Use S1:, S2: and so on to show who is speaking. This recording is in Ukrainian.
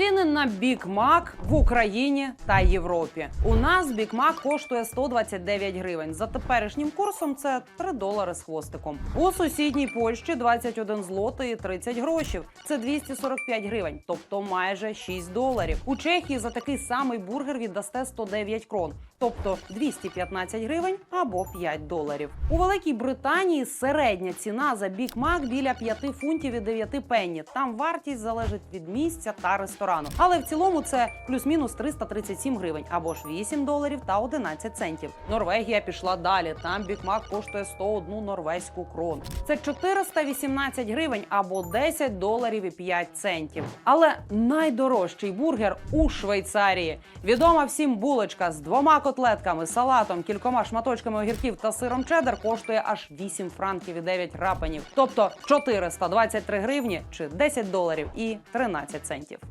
S1: Ціни на Бік Мак в Україні та Європі. У нас Бік Мак коштує 129 гривень. За теперішнім курсом це 3 долари з хвостиком. У сусідній Польщі 21 злотий і 30 грошів. Це 245 гривень, тобто майже 6 доларів. У Чехії за такий самий бургер віддасте 109 крон, тобто 215 гривень або 5 доларів. У Великій Британії середня ціна за Бік Мак біля 5 фунтів і 9 пенні. Там вартість залежить від місця та ресторану. Але в цілому це плюс-мінус 337 гривень або ж 8 доларів та 11 центів. Норвегія пішла далі. Там Бік Мак коштує 101 норвезьку крону. Це 418 гривень або 10 доларів і 5 центів. Але найдорожчий бургер у Швейцарії. Відома всім булочка з двома котлетками, салатом, кількома шматочками огірків та сиром чеддер коштує аж 8 франків і 9 рапанів, тобто 423 гривні чи 10 доларів і 13 центів.